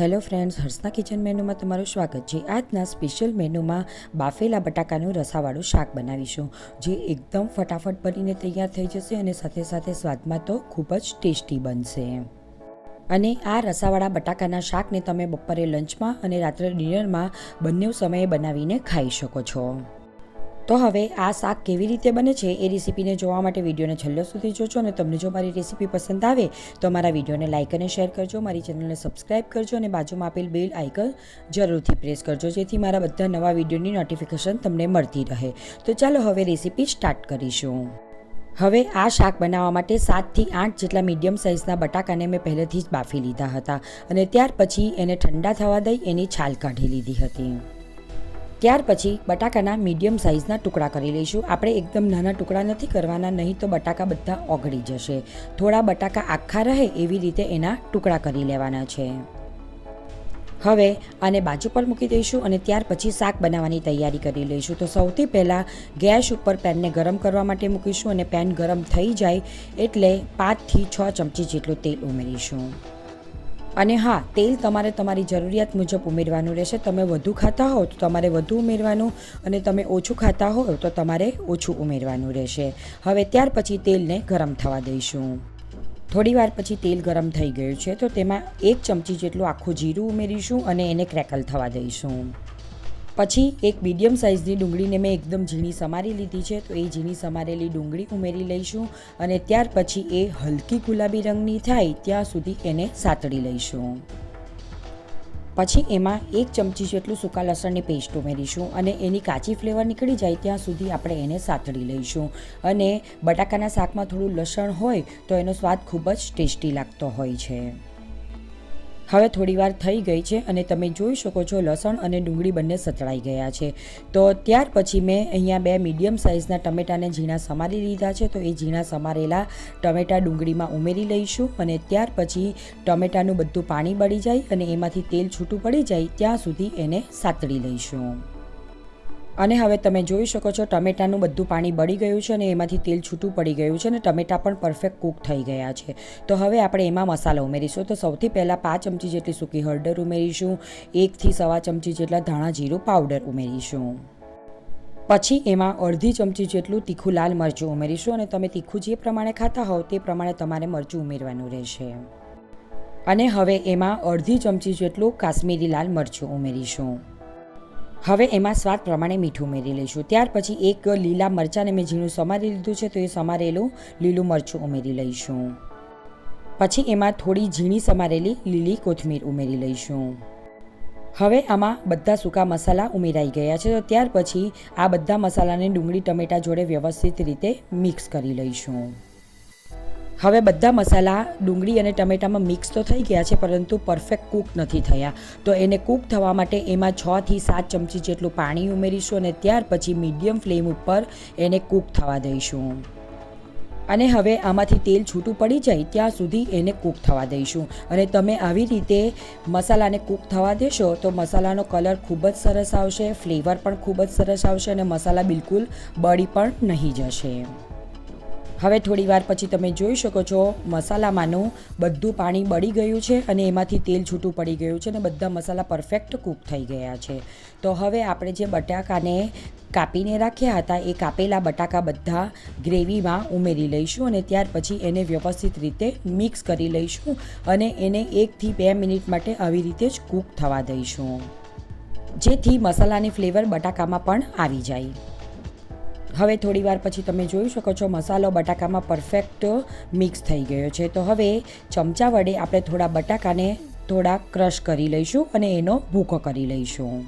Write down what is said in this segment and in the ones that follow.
Hello friends, હર્ષના kitchen મેનુમાં તમારું સ્વાગત છે. આજના સ્પેશિયલ મેનુમાં બાફેલા બટાકાનું રસાવાળું શાક બનાવીશું, જે એકદમ ફટાફટ બનીને તૈયાર થઈ જશે અને સાથે સાથે સ્વાદમાં તો ખૂબ જ ટેસ્ટી બનશે. અને આ રસાવાળા બટાકાના શાકને તમે બપોરે લંચમાં અને રાત્રે ડિનરમાં બંને સમયે બનાવીને ખાઈ શકો છો. તો હવે આ શાક કેવી રીતે બને છે એ રેસીપીને જોવા માટે વિડીયોને છેલ્લો સુધી જોજો અને તમને જો મારી રેસીપી પસંદ આવે તો મારા વિડીયોને લાઇક અને શેર કરજો, મારી ચેનલને સબસ્ક્રાઈબ કરજો અને બાજુમાં આપેલ બેલ આઇકન જરૂરથી પ્રેસ કરજો જેથી મારા બધા નવા વિડીયોની નોટિફિકેશન તમને મળતી રહે. તો ચાલો હવે રેસીપી સ્ટાર્ટ કરીશું. હવે આ શાક બનાવવા માટે સાતથી આઠ જેટલા મીડિયમ સાઇઝના બટાકાને મેં પહેલેથી જ બાફી લીધા હતા અને ત્યાર પછી એને ઠંડા થવા દઈ એની છાલ કાઢી લીધી હતી. ત્યાર પછી બટાકાના મીડિયમ સાઇઝના ટુકડા કરી લઈશું. આપણે એકદમ નાના ટુકડા નથી કરવાના, નહીં તો બટાકા બધા ઓગળી જશે. થોડા બટાકા આખા રહે એવી રીતે એના ટુકડા કરી લેવાના છે. હવે આને બાજુ પર મૂકી દઈશું અને ત્યાર પછી શાક બનાવવાની તૈયારી કરી લઈશું. તો સૌથી પહેલાં ગેસ ઉપર પેનને ગરમ કરવા માટે મૂકીશું અને પેન ગરમ થઈ જાય એટલે પાંચથી છ ચમચી જેટલું તેલ ઉમેરીશું. અને હા, તેલ તમારે તમારી જરૂરિયાત મુજબ ઉમેરવાનું રહેશે. તમે વધુ ખાતા હોવ તો તમારે વધુ ઉમેરવાનું અને તમે ઓછું ખાતા હોવ તો તમારે ઓછું ઉમેરવાનું રહેશે. હવે ત્યાર પછી તેલને ગરમ થવા દઈશું. થોડી વાર પછી તેલ ગરમ થઈ ગયું છે તો તેમાં એક ચમચી જેટલું આખું જીરું ઉમેરીશું અને એને ક્રેકલ થવા દઈશું. પછી એક મીડિયમ સાઇઝની ડુંગળીને મેં એકદમ ઝીણી સમારી લીધી છે. તો એ ઝીણી સમારેલી ડુંગળી ઉમેરી લઈશું અને ત્યાર પછી એ હલકી ગુલાબી રંગની થાય ત્યાં સુધી એને સાતળી લઈશું. પછી એમાં એક ચમચી જેટલું સૂકા લસણની પેસ્ટ ઉમેરીશું અને એની કાચી ફ્લેવર નીકળી જાય ત્યાં સુધી આપણે એને સાતળી લઈશું. અને બટાકાના શાકમાં થોડું લસણ હોય તો એનો સ્વાદ ખૂબ જ ટેસ્ટી લાગતો હોય છે. હવે થોડીવાર થઈ ગઈ છે અને તમે જોઈ શકો છો લસણ અને ડુંગળી બંને સતળાઈ ગયા છે. તો ત્યાર પછી મેં અહીંયા બે મીડિયમ સાઇઝના ટમેટાને ઝીણા સમારી લીધા છે. તો એ ઝીણા સમારેલા ટમેટા ડુંગળીમાં ઉમેરી લઈશું અને ત્યાર પછી ટમેટાનું બધું પાણી બળી જાય અને એમાંથી તેલ છૂટું પડી જાય ત્યાં સુધી એને સાતળી લઈશું. અને હવે તમે જોઈ શકો છો, ટમેટાનું બધું પાણી બળી ગયું છે અને એમાંથી તેલ છૂટું પડી ગયું છે અને ટમેટા પણ પરફેક્ટ કૂક થઈ ગયા છે. તો હવે આપણે એમાં મસાલો ઉમેરીશું. તો સૌથી પહેલાં પાંચ ચમચી જેટલી સૂકી હળદર ઉમેરીશું, એકથી સવા ચમચી જેટલા ધાણા જીરું પાવડર ઉમેરીશું. પછી એમાં અડધી ચમચી જેટલું તીખું લાલ મરચું ઉમેરીશું અને તમે તીખું જે પ્રમાણે ખાતા હોવ તે પ્રમાણે તમારે મરચું ઉમેરવાનું રહેશે. અને હવે એમાં અડધી ચમચી જેટલું કાશ્મીરી લાલ મરચું ઉમેરીશું. હવે એમાં સ્વાદ પ્રમાણે મીઠું ઉમેરી લઈશું ત્યાર પછી એક લીલા મરચાંને મેં ઝીણું સમારી લીધું છે, તો એ સમારેલું લીલું મરચું ઉમેરી લઈશું. પછી એમાં થોડી ઝીણી સમારેલી લીલી કોથમીર ઉમેરી લઈશું. હવે આમાં બધા સૂકા મસાલા ઉમેરાઈ ગયા છે, તો ત્યાર પછી આ બધા મસાલાને ડુંગળી, ટમેટા જોડે વ્યવસ્થિત રીતે મિક્સ કરી લઈશું. હવે બધા મસાલા, ડુંગળી અને ટમેટામાં મિક્સ તો થઈ ગયા છે, પરંતુ પરફેક્ટ કૂક નથી થયા. તો એને કૂક થવા માટે એમાં છથી સાત ચમચી જેટલું પાણી ઉમેરીશું અને ત્યાર પછી મીડિયમ ફ્લેમ ઉપર એને કૂક થવા દઈશું. અને હવે આમાંથી તેલ છૂટું પડી જાય ત્યાં સુધી એને કૂક થવા દઈશું. અને તમે આવી રીતે મસાલાને કૂક થવા દેશો તો મસાલાનો કલર ખૂબ જ સરસ આવશે, ફ્લેવર પણ ખૂબ જ સરસ આવશે અને મસાલા બિલકુલ બળી પણ નહીં જશે. હવે થોડી વાર પછી તમે જોઈ શકો છો, મસાલામાંનું બધું પાણી બળી ગયું છે અને એમાંથી તેલ છૂટું પડી ગયું છે અને બધા મસાલા પરફેક્ટ કૂક થઈ ગયા છે. તો હવે આપણે જે બટાકાને કાપીને રાખ્યા હતા, એ કાપેલા બટાકા બધા ગ્રેવીમાં ઉમેરી લઈશું અને ત્યાર પછી એને વ્યવસ્થિત રીતે મિક્સ કરી લઈશું અને એને એકથી બે મિનિટ માટે આવી રીતે જ કૂક થવા દઈશું. જેથી મસાલાની ફ્લેવર બટાકામાં પણ આવી જાય. હવે થોડી વાર પછી તમે જોઈ શકો છો મસાલો બટાકામાં પરફેક્ટ મિક્સ થઈ ગયો છે. તો હવે ચમચા વડે આપણે થોડા બટાકાને થોડા ક્રશ કરી લઈશું અને એનો ભૂકો કરી લઈશું.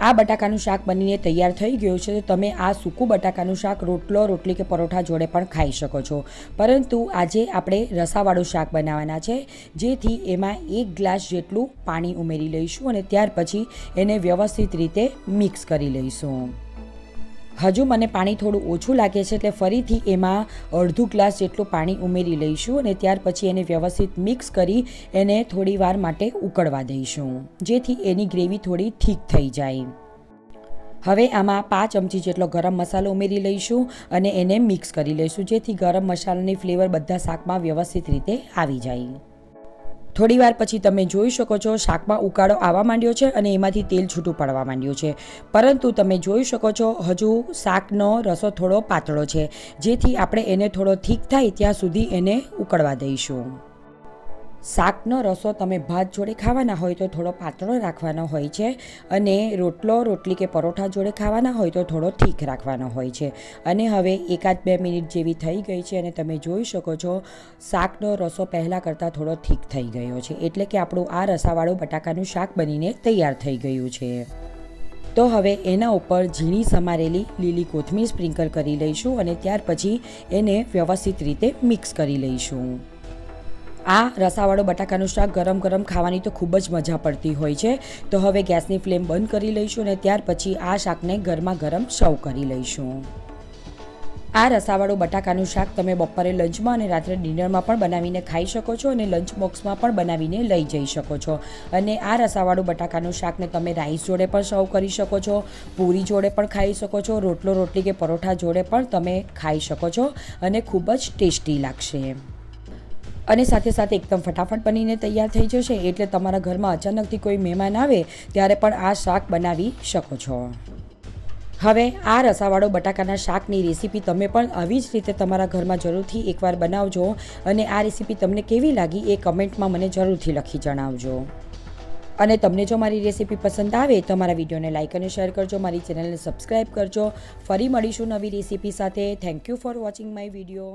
આ બટાકાનું શાક બનીને તૈયાર થઈ ગયું છે. તો તમે આ સૂકું બટાકાનું શાક રોટલો, રોટલી કે પરોઠા જોડે પણ ખાઈ શકો છો. પરંતુ આજે આપણે રસાવાળું શાક બનાવવાના છે, જેથી એમાં એક ગ્લાસ જેટલું પાણી ઉમેરી લઈશું અને ત્યાર પછી એને વ્યવસ્થિત રીતે મિક્સ કરી લઈશું. હજુ મને પાણી થોડું ઓછું લાગે છે એટલે ફરીથી એમાં અડધું ગ્લાસ જેટલું પાણી ઉમેરી લઈશું અને ત્યાર પછી એને વ્યવસ્થિત મિક્સ કરી એને થોડી વાર માટે ઉકળવા દઈશું, જેથી એની ગ્રેવી થોડી ઠીક થઈ જાય. હવે આમાં પાંચ ચમચી જેટલો ગરમ મસાલો ઉમેરી લઈશું અને એને મિક્સ કરી લઈશું, જેથી ગરમ મસાલાની ફ્લેવર બધા શાકમાં વ્યવસ્થિત રીતે આવી જાય. થોડી વાર પછી તમે જોઈ શકો છો, શાકમાં ઉકાળો આવવા માંડ્યો છે અને એમાંથી તેલ છૂટું પડવા માંડ્યું છે. પરંતુ તમે જોઈ શકો છો, હજુ શાકનો રસો થોડો પાતળો છે. જેથી આપણે એને થોડો થીક થાય, ત્યાં સુધી એને ઉકળવા દઈશું. શાકનો રસો તમે ભાત જોડે ખાવાના હોય તો થોડો પાતળો રાખવાનો હોય છે અને રોટલો, રોટલી કે પરોઠા જોડે ખાવાના હોય તો થોડો ઠીક રાખવાનો હોય છે. અને હવે એકાદ બે મિનિટ જેવી થઈ ગઈ છે અને તમે જોઈ શકો છો શાકનો રસો પહેલાં કરતાં થોડો ઠીક થઈ ગયો છે. એટલે કે આપણું આ રસાવાળું બટાકાનું શાક બનીને તૈયાર થઈ ગયું છે. તો હવે એના ઉપર ઝીણી સમારેલી લીલી કોથમીર સ્પ્રિંકલ કરી લઈશું અને ત્યાર પછી એને વ્યવસ્થિત રીતે મિક્સ કરી લઈશું. આ રસાવાળો બટાકાનું શાક ગરમ ગરમ ખાવાની તો ખૂબ જ મજા પડતી હોય છે. તો હવે ગેસની ફ્લેમ બંધ કરી લઈશું અને ત્યાર પછી આ શાકને ગરમા ગરમ સર્વ કરી લઈશું. આ રસાવાળું બટાકાનું શાક તમે બપોરે લંચમાં અને રાત્રે ડિનરમાં પણ બનાવીને ખાઈ શકો છો અને લંચ બોક્સમાં પણ બનાવીને લઈ જઈ શકો છો. અને આ રસાવાળું બટાકાનું શાકને તમે રાઈસ જોડે પણ સર્વ કરી શકો છો, પૂરી જોડે પણ ખાઈ શકો છો, રોટલો રોટલી કે પરોઠા જોડે પણ તમે ખાઈ શકો છો અને ખૂબ જ ટેસ્ટી લાગશે. અને સાથે સાથે એકદમ ફટાફટ બનીને તૈયાર થઈ જશે. એટલે તમારા ઘરમાં અચાનકથી કોઈ મહેમાન આવે, ત્યારે પણ આ શાક બનાવી શકો છો. હવે આ રસાવાળો બટાકાના શાકની રેસીપી તમે પણ આવી જ રીતે તમારા ઘરમાં જરૂરથી એકવાર બનાવજો અને આ રેસીપી તમને કેવી લાગી એ કમેન્ટમાં મને જરૂરથી લખી જણાવજો. અને તમને જો મારી રેસીપી પસંદ આવે તો મારા વિડીયોને લાઇક અને શેર કરજો, મારી ચેનલને સબસ્ક્રાઈબ કરજો. ફરી મળીશું નવી રેસીપી સાથે. Thank you for watching my video